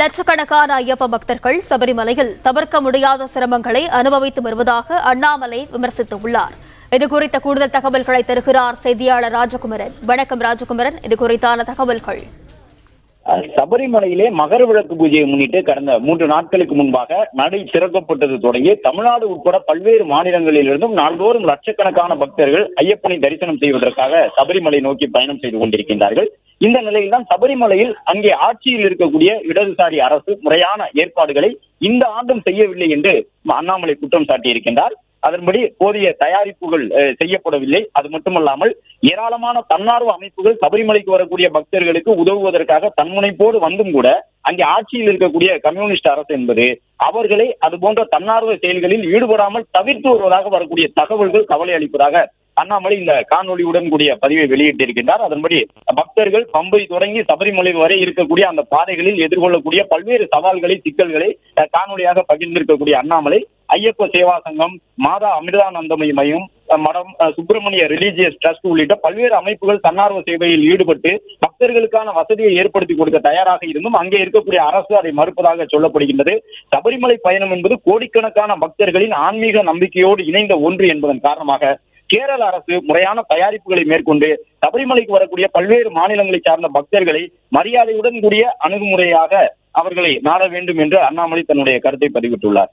லட்சக்கணக்கான ஐயப்ப பக்தர்கள் சபரிமலையில் தவிர்க்க முடியாத சிரமங்களை அனுபவித்து வருவதாக அண்ணாமலை விமர்சித்துள்ளார். இது குறித்த கூடுதல் தகவல்களை தருகிறார் செய்தியாளர் ராஜகுமரன். வணக்கம் ராஜகுமரன் இது குறித்தான தகவல்கள். சபரிமலையிலே மகர விளக்கு பூஜையை முன்னிட்டு கடந்த மூன்று நாட்களுக்கு முன்பாக நடை திறக்கப்பட்டது தொடங்கி தமிழ்நாடு உட்பட பல்வேறு மாநிலங்களிலிருந்தும் நாள்தோறும் லட்சக்கணக்கான பக்தர்கள் ஐயப்பனை தரிசனம் செய்வதற்காக சபரிமலை நோக்கி பயணம் செய்து கொண்டிருக்கின்றார்கள். இந்த நிலையில்தான் சபரிமலையில் அங்கே ஆட்சியில் இருக்கக்கூடிய இடதுசாரி அரசு முறையான ஏற்பாடுகளை இந்த ஆண்டும் செய்யவில்லை என்று அண்ணாமலை குற்றம் சாட்டியிருக்கின்றார். அதன்படி போதிய தயாரிப்புகள் செய்யப்படவில்லை. அது மட்டுமல்லாமல் ஏராளமான தன்னார்வ அமைப்புகள் சபரிமலைக்கு வரக்கூடிய பக்தர்களுக்கு உதவுவதற்காக தன்முனைப்போடு வந்தும் கூட அங்கே ஆட்சியில் இருக்கக்கூடிய கம்யூனிஸ்ட் அரசு என்பது அவர்களை அது போன்ற தன்னார்வ செயல்களில் ஈடுபடாமல் தவிர்த்து வருவதாக வரக்கூடிய தகவல்கள் கவலை அளிப்பதாக அண்ணாமலை இந்த காணொலியுடன் கூடிய பதிவை வெளியிட்டிருக்கின்றார். அதன்படி பக்தர்கள் பம்பை தொடங்கி சபரிமலை வரை இருக்கக்கூடிய அந்த பாதைகளில் எதிர்கொள்ளக்கூடிய பல்வேறு சவால்களை சிக்கல்களை காணொலியாக பகிர்ந்திருக்கக்கூடிய அண்ணாமலை ஐயப்ப சேவா சங்கம் மாதா அமிர்தானந்தமய மையம் மடம் சுப்பிரமணிய ரிலீஜியஸ் ட்ரஸ்ட் உள்ளிட்ட பல்வேறு அமைப்புகள் தன்னார்வ சேவையில் ஈடுபட்டு பக்தர்களுக்கான வசதியை ஏற்படுத்தி கொடுக்க தயாராக இருந்தும் அங்கே இருக்கக்கூடிய அரசு அதை மறுப்பதாக சொல்லப்படுகின்றது. சபரிமலை பயணம் என்பது கோடிக்கணக்கான பக்தர்களின் ஆன்மீக நம்பிக்கையோடு இணைந்த ஒன்று என்பதன் காரணமாக கேரள அரசு முறையான தயாரிப்புகளை மேற்கொண்டு சபரிமலைக்கு வரக்கூடிய பல்வேறு மாநிலங்களை சார்ந்த பக்தர்களை மரியாதையுடன் கூடிய அணுகுமுறையாக அவர்களை நாட வேண்டும் என்று அண்ணாமலை தன்னுடைய கருத்தை பதிவிட்டுள்ளார்.